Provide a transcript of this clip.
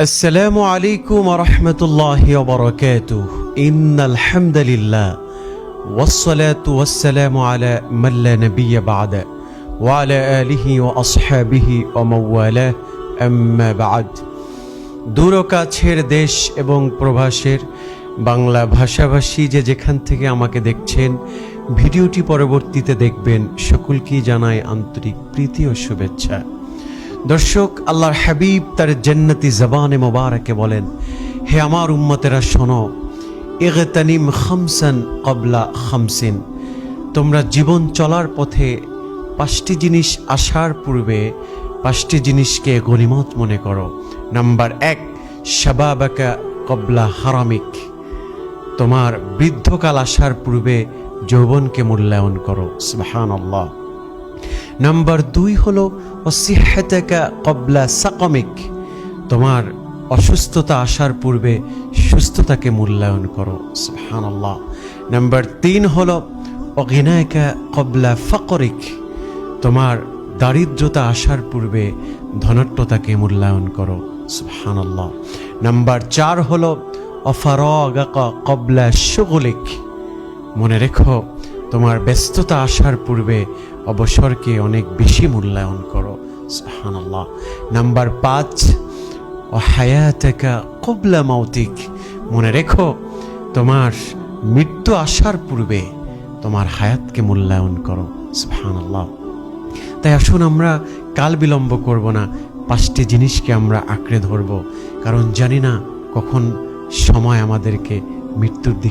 السلام عليكم ورحمة الله وبركاته إن الحمد لله والصلاة والسلام على من لا نبي بعد وعلى آله وأصحابه ومن والاه أما بعد দূর ও কাছের দেশ এবং প্রবাসের বাংলা ভাষাভাষী যে যেখান থেকে আমাকে দেখছেন ভিডিওটি পরবর্তীতে দেখবেন সকলকেই জানায় আন্তরিক প্রীতি ও শুভেচ্ছা দর্শক, আল্লাহর হাবিব তার জান্নাতি জবানে মোবারকে বলেন, হে আমার উম্মতেরা শোনো, ইগতানিম খামসান কবলা খামসিন। তোমরা জীবন চলার পথে পাঁচটি জিনিস আসার পূর্বে পাঁচটি জিনিসকে গনিমত মনে করো। নাম্বার এক, শাবাবাকা কবলা হারামিক। তোমার বৃদ্ধকাল আসার পূর্বে যৌবনকে মূল্যায়ন করো। সুবহান আল্লাহ নাম্বার দুই হলো অসিহাতাকা কবলা সাকমিক তোমার অসুস্থতা আসার পূর্বে সুস্থতাকে মূল্যায়ন করো। সুবহান আল্লাহ নাম্বার তিন হলো অগিনায়কা কবলা ফকরিক তোমার দারিদ্রতা আসার পূর্বে ধনট্যতাকে মূল্যায়ন করো। সুবহান আল্লাহ নাম্বার চার হলো, অফারগাকা কবলা সুগলিক মনে রেখো তোমার ব্যস্ততা আসার পূর্বে অবসরকে অনেক বেশি মূল্যায়ন করো। সুবহানাল্লাহ। নাম্বার পাঁচ ও হায়াতাকা কবলা মাউতিক। মনে রেখো, তোমার মৃত্যু আসার পূর্বে তোমার হায়াতকে মূল্যায়ন করো। সুবহানাল্লাহ। তাই আসুন আমরা কাল বিলম্ব করব না, পাঁচটি জিনিসকে আমরা আঁকড়ে ধরব, কারণ জানি না কখন সময় আমাদেরকে মৃত্যুর দিকে